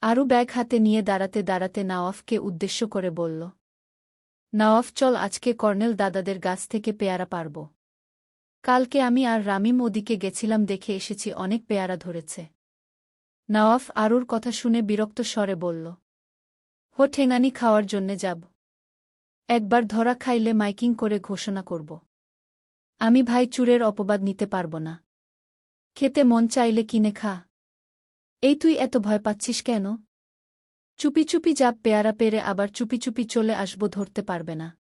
আরও ব্যাগ হাতে নিয়ে দাঁড়াতে দাঁড়াতে নওয়াফকে উদ্দেশ্য করে বলল, নওয়াফ, চল আজকে কর্নেল দাদাদের গাছ থেকে পেয়ারা পারব। কালকে আমি আর রামিম ওদিকে গেছিলাম দেখে এসেছি অনেক পেয়ারা ধরেছে নওয়াফ আরুর কথা শুনে বিরক্ত স্বরে বলল, হো, ঠেঙানি খাওয়ার জন্যে যাব। একবার ধরা খাইলে মাইকিং করে ঘোষণা করব। আমি ভাই চুরের অপবাদ নিতে পারব না। খেতে মন চাইলে কিনে খা। এই তুই এত ভয় পাচ্ছিস কেন? চুপি চুপি যাব পেয়ারা পেরে আবার চুপি চুপি চলে আসব, ধরতে পারবে না।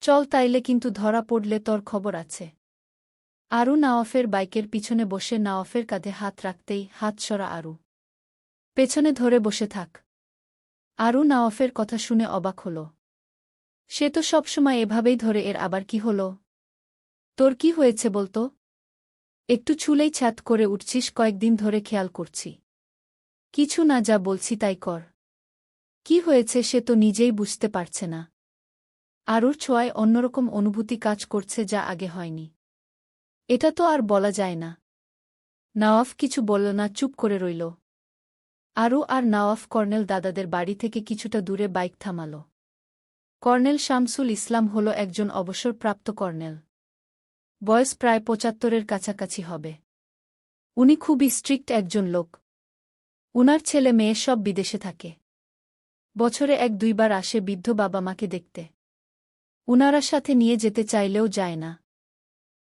চল তাইলে কিন্তু ধরা পড়লে তোর খবর আছে। আরু নাওয়াফের বাইকের পিছনে বসে নাওয়াফের কাঁধে হাত রাখতেই হাত সরা আরু। পেছনে ধরে বসে থাক। আরু নাওয়াফের কথা শুনে অবাক হল। সে তো সবসময় এভাবেই ধরে, এর আবার কি হল? তোর কি হয়েছে বলতো? একটু ছুলেই ছাত করে উঠছিস, কয়েকদিন ধরে খেয়াল করছি। কিছু না যা বলছি তাই কর। কি হয়েছে সে তো নিজেই বুঝতে পারছে না। আরুর ছোঁয়ায় অন্যরকম অনুভূতি কাজ করছে যা আগে হয়নি। এটা তো আর বলা যায় না। নওয়াফ কিছু বলল না, চুপ করে রইল। আরু আর নওয়াফ কর্নেল দাদাদের বাড়ি থেকে কিছুটা দূরে বাইক থামাল। কর্নেল শামসুল ইসলাম হল একজন অবসরপ্রাপ্ত কর্নেল। বয়স প্রায় পঁচাত্তরের কাছাকাছি হবে। উনি খুবই স্ট্রিক্ট একজন লোক। উনার ছেলে মেয়ে সব বিদেশে থাকে। বছরে এক দুইবার আসে বৃদ্ধ বাবা মাকে দেখতে। উনারা সাথে নিয়ে যেতে চাইলেও যায় না।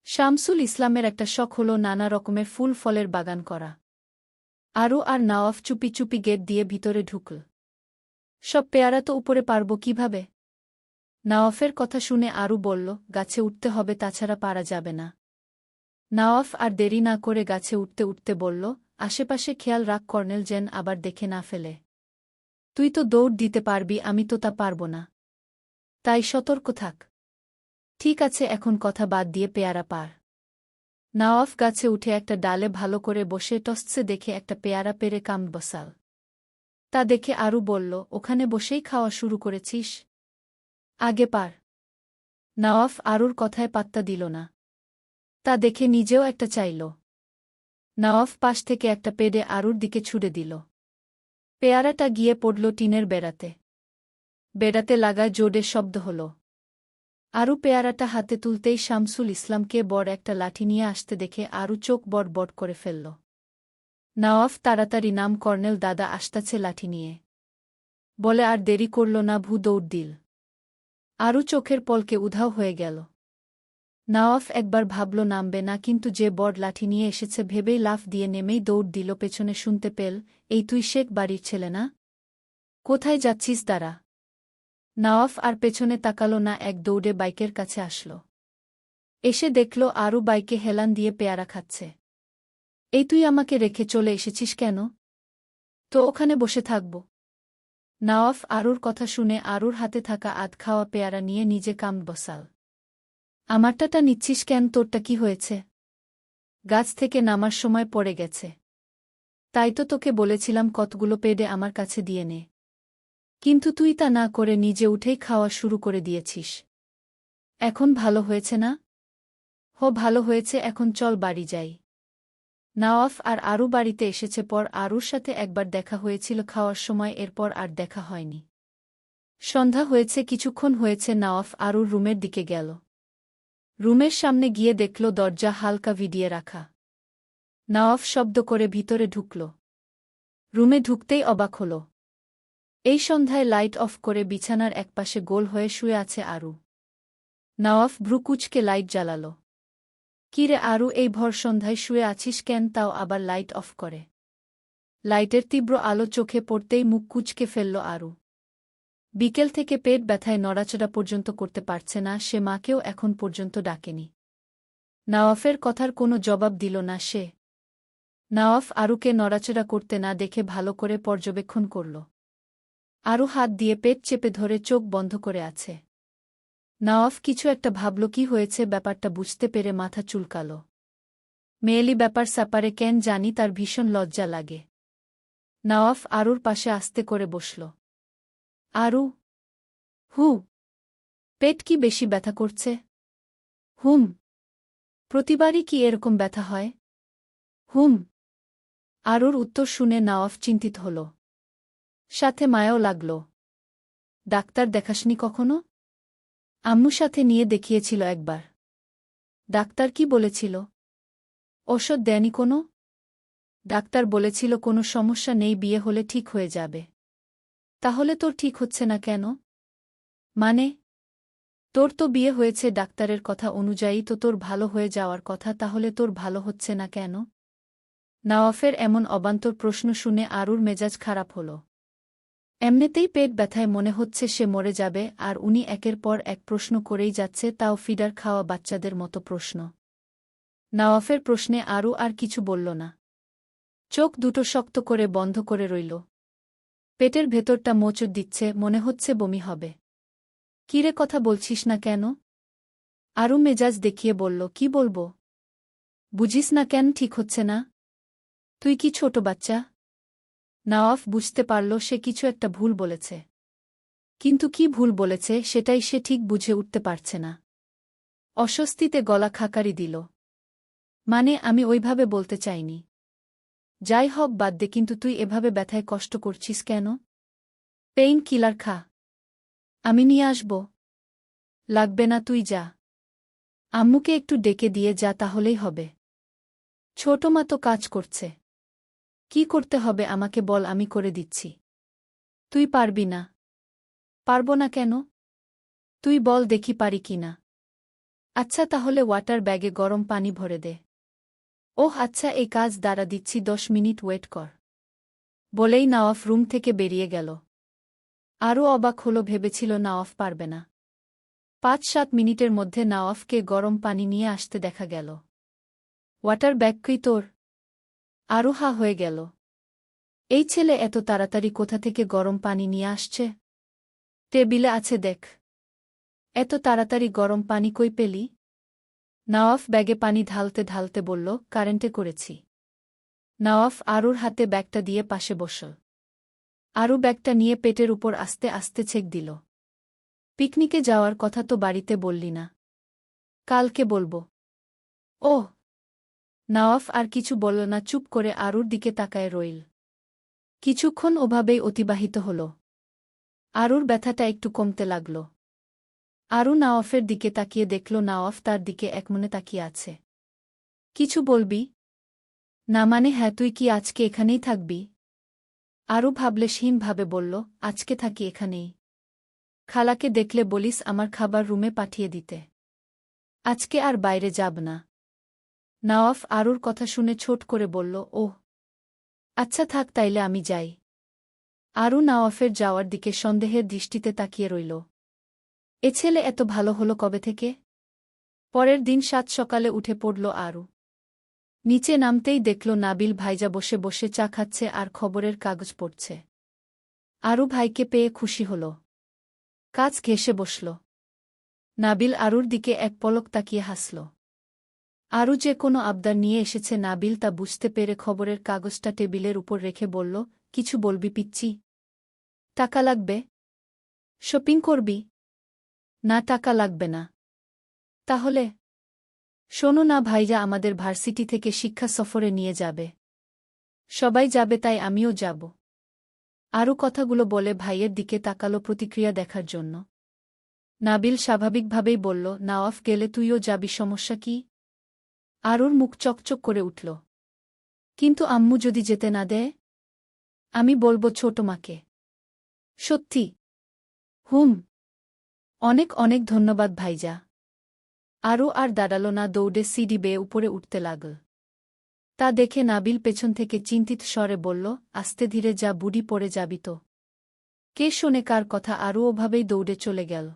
শামসুল ইসলামের একটা শখ হল নানা রকমের ফুল ফলের বাগান করা। আরও আর নাওয়াফ চুপি চুপি গেট দিয়ে ভিতরে ঢুকল। সব পেয়ারা তো উপরে পারব কীভাবে? নাওয়াফের কথা শুনে আরু বলল, গাছে উঠতে হবে, তাছাড়া পারা যাবে না। নাওয়াফ আর দেরি না করে গাছে উঠতে উঠতে বলল, আশেপাশে খেয়াল রাখ কর্নেল যেন আবার দেখে না ফেলে। তুই তো দৌড় দিতে পারবি, আমি তো তা পারব না। তাই সতর্ক থাক। ঠিক আছে, এখন কথা বাদ দিয়ে পেয়ারা পার। নাওয়াফ গাছে উঠে একটা ডালে ভালো করে বসে টসছে দেখে একটা পেয়ারা পেরে কাম বসাল তা দেখে আরু বলল, ওখানে বসেই খাওয়া শুরু করেছিস? আগে পার। নওয়াফ আরুর কথায় পাত্তা দিল না। তা দেখে নিজেও একটা চাইল। নওয়াফ পাশ থেকে একটা পেডে আরুর দিকে ছুড়ে দিল। পেয়ারাটা গিয়ে পড়ল টিনের বেড়াতে। বেড়াতে লাগা জোডে শব্দ হল। আরু পেয়ারাটা হাতে তুলতেই শামসুল ইসলামকে বড় একটা লাঠি নিয়ে আসতে দেখে আরু চোখ বড় বড় করে ফেলল। নওয়াফ তাড়াতাড়ি নাম কর্নেল দাদা আসতাছে লাঠি নিয়ে। বলে আর দেরি করল না ভূ দৌড় দিল। আরও চোখের পলকে উধাও হয়ে গেল। নওয়াফ একবার ভাবল, নামবে না, কিন্তু যে বড় লাঠি নিয়ে এসেছে ভেবেই লাফ দিয়ে নেমেই দৌড় দিল, পেছনে শুনতে পেল, এই তুই শেখ বাড়ির ছেলে না? কোথায় যাচ্ছিস তারা নওয়াফ আর পেছনে তাকালো না, এক দৌড়ে বাইকের কাছে আসল। এসে দেখল আরও বাইকে হেলান দিয়ে পেয়ারা খাচ্ছে। এই তুই আমাকে রেখে চলে এসেছিস কেন? তো ওখানে বসে থাকব। নওয়াফ আরুর কথা শুনে আরুর হাতে থাকা আধ খাওয়া পেয়ারা নিয়ে নিজে কাম বসাল। আমারটাটা নিচ্ছিস কেন? তোরটা কি হয়েছে? গাছ থেকে নামার সময় পড়ে গেছে। তাই তো তোকে বলেছিলাম কতগুলো পেডে আমার কাছে দিয়ে নে। কিন্তু তুই তা না করে নিজে উঠেই খাওয়া শুরু করে দিয়েছিস। এখন ভালো হয়েছে না? হো, ভালো হয়েছে, এখন চল বাড়ি যাই। নওয়াফ আর আরু বাড়িতে এসেছে পর আরুর সাথে একবার দেখা হয়েছিল খাওয়ার সময়, এরপর আর দেখা হয়নি। সন্ধ্যা হয়েছে, কিছুক্ষণ হয়েছে, নওয়াফ আরুর রুমের দিকে গেল। রুমের সামনে গিয়ে দেখল দরজা হালকা ভিডিয়ে রাখা। নওয়াফ শব্দ করে ভিতরে ঢুকল। রুমে ঢুকতেই অবাক হল। এই সন্ধ্যায় লাইট অফ করে বিছানার একপাশে গোল হয়ে শুয়ে আছে আরু। নওয়াফ ভ্রুকুচকে লাইট জ্বালাল। কিরে আরু, এই ভর সন্ধ্যায় শুয়ে আছিস কেন? তাও আবার লাইট অফ করে। লাইটের তীব্র আলো চোখে পড়তেই মুখ কুচকে ফেলল আরু। বিকেল থেকে পেট ব্যথায় নড়াচড়া পর্যন্ত করতে পারছে না, সে মাকেও এখন পর্যন্ত ডাকেনি। নওয়াফের কথার কোনো জবাব দিল না সে। নওয়াফ আরুকে নড়াচড়া করতে না দেখে ভালো করে পর্যবেক্ষণ করল। আরু হাত দিয়ে পেট চেপে ধরে চোখ বন্ধ করে আছে। নওয়াফ কিছু একটা ভাবল কি হয়েছে ব্যাপারটা বুঝতে পেরে মাথা চুলকাল। মেয়েলি ব্যাপার স্যাপারে কেন জানি তার ভীষণ লজ্জা লাগে। নওয়াফ আরুর পাশে আস্তে করে বসল। আরু? হু। পেট কি বেশি ব্যথা করছে? হুম। প্রতিবারই কি এরকম ব্যথা হয়? হুম। আরুর উত্তর শুনে নওয়াফ চিন্তিত হল। সাথে মায়াও লাগল। ডাক্তার দেখাসনি কখনো? আম্মু সাথে নিয়ে দেখিয়েছিল একবার। ডাক্তার কি বলেছিল? ওষুধ দেয়নি কোনো? ডাক্তার বলেছিল, কোনো সমস্যা নেই, বিয়ে হলে ঠিক হয়ে যাবে। তাহলে তোর ঠিক হচ্ছে না কেন? মানে তোর তো বিয়ে হয়েছে ডাক্তারের কথা অনুযায়ী, তো তোর ভালো হয়ে যাওয়ার কথা, তাহলে তোর ভালো হচ্ছে না কেন? নওয়াফের এমন অবান্তর প্রশ্ন শুনে আরুর মেজাজ খারাপ হল। এমনিতেই পেট ব্যথায় মনে হচ্ছে সে মরে যাবে, আর উনি একের পর এক প্রশ্ন করেই যাচ্ছে তাও ফিডার খাওয়া বাচ্চাদের মতো প্রশ্ন। নওয়াফের প্রশ্নে আরও আর কিছু বলল না। চোখ দুটো শক্ত করে বন্ধ করে রইল। পেটের ভেতরটা মোচড় দিচ্ছে, মনে হচ্ছে বমি হবে। কিরে কথা বলছিস না কেন? আরও মেজাজ দেখিয়ে বলল, কি বলব? বুঝিস না কেন ঠিক হচ্ছে না? তুই কি ছোট বাচ্চা? নওয়াফ বুঝতে পারল সে কিছু একটা ভুল বলেছে। কিন্তু কি ভুল বলেছে সেটাই সে ঠিক বুঝে উঠতে পারছে না। অস্বস্তিতে গলা খাকারি দিল। মানে আমি ওইভাবে বলতে চাইনি। যাই হোক, বাদ দে, কিন্তু তুই এভাবে ব্যথায় কষ্ট করছিস কেন? পেইন কিলার খা। আমি নিয়ে আসব। লাগবে না, তুই যা। আম্মুকে একটু ডেকে দিয়ে যা, তাহলেই হবে। ছোট মা তো কাজ করছে। কি করতে হবে আমাকে বল, আমি করে দিচ্ছি। তুই পারবি না। পারব না কেন? তুই বল দেখি পারি কি না। আচ্ছা তাহলে ওয়াটার ব্যাগে গরম পানি ভরে দে। ওহ আচ্ছা এই কাজ দ্বারা দিচ্ছি, দশ মিনিট ওয়েট কর। বলেই নওয়াফ রুম থেকে বেরিয়ে গেল। আরও অবাক হল, ভেবেছিল নওয়াফ পারবে না। পাঁচ সাত মিনিটের মধ্যে নওয়াফকে গরম পানি নিয়ে আসতে দেখা গেল। ওয়াটার ব্যাগকেই তোর। আরও হা হয়ে গেল। এই ছেলে এত তাড়াতাড়ি কোথা থেকে গরম পানি নিয়ে আসছে? টেবিলে আছে, দেখ। এত তাড়াতাড়ি গরম পানি কই পেলি? নওয়াফ ব্যাগে পানি ঢালতে ঢালতে বলল, কারেন্টে করেছি। নওয়াফ আরুর হাতে ব্যাগটা দিয়ে পাশে বসল। আরু ব্যাগটা নিয়ে পেটের উপর আস্তে আস্তে ছেক দিল। পিকনিকে যাওয়ার কথা তো বাড়িতে বললি না। কালকে বলব। ও নওয়াফ আর কিছু বলল না, চুপ করে আরুর দিকে তাকায় রইল। কিছুক্ষণ ওভাবেই অতিবাহিত হল। আরুর ব্যথাটা একটু কমতে লাগল। আরু নাওয়াফের দিকে তাকিয়ে দেখল নাওয়াফ তার দিকে একমনে তাকিয়ে আছে। কিছু বলবি? না মানে হ্যাঁ তুই কি আজকে এখানেই থাকবি? আরও ভাবলেশহীনভাবে বলল, আজকে থাকি এখানেই। খালাকে দেখলে বলিস আমার খাবার রুমে পাঠিয়ে দিতে। আজকে আর বাইরে যাব না। নওয়াফ আরুর কথা শুনে ছোট করে বলল, ওহ আচ্ছা থাক, তাইলে আমি যাই। আরু নাওয়াফের যাওয়ার দিকে সন্দেহের দৃষ্টিতে তাকিয়ে রইল। এ ছেলে এত ভালো হলো কবে থেকে? পরের দিন সাত সকালে উঠে পড়ল আরু। নিচে নামতেই দেখল নাবিল ভাইজা বসে বসে চা খাচ্ছে আর খবরের কাগজ পড়ছে। আরু ভাইকে পেয়ে খুশি হল। কাজ ঘেসে বসল। নাবিল আরুর দিকে এক পলক তাকিয়ে হাসল। আরু যে কোনো আবদার নিয়ে এসেছে নাবিল তা বুঝতে পেরে খবরের কাগজটা টেবিলের উপর রেখে বলল, কিছু বলবি পিচ্ছি টাকা লাগবে? শপিং করবি? না, টাকা লাগবে না। তাহলে? শোনো না ভাইরা, আমাদের ভার্সিটি থেকে শিক্ষা সফরে নিয়ে যাবে। সবাই যাবে, তাই আমিও যাব। আরও কথাগুলো বলে ভাইয়ের দিকে তাকালো প্রতিক্রিয়া দেখার জন্য। নাবিল স্বাভাবিকভাবেই বলল, নাওয়াফ, গেলে তুইও যাবি, সমস্যা কি? আরুর মুখ চকচক করে উঠল। কিন্তু আম্মু যদি যেতে না দেয়? আমি বলব ছোট মাকে। সত্যি। হুম। অনেক অনেক ধন্যবাদ ভাইজা। আরও আর দাঁড়াল না দৌড়ে সিডি বেয়ে উপরে উঠতে লাগল। তা দেখে নাবিল পেছন থেকে চিন্তিত স্বরে বলল, আস্তে ধীরে যা, বুড়ি পড়ে যাবি তো। কে শোনে কার কথা? আরও ওভাবেই দৌড়ে চলে গেল।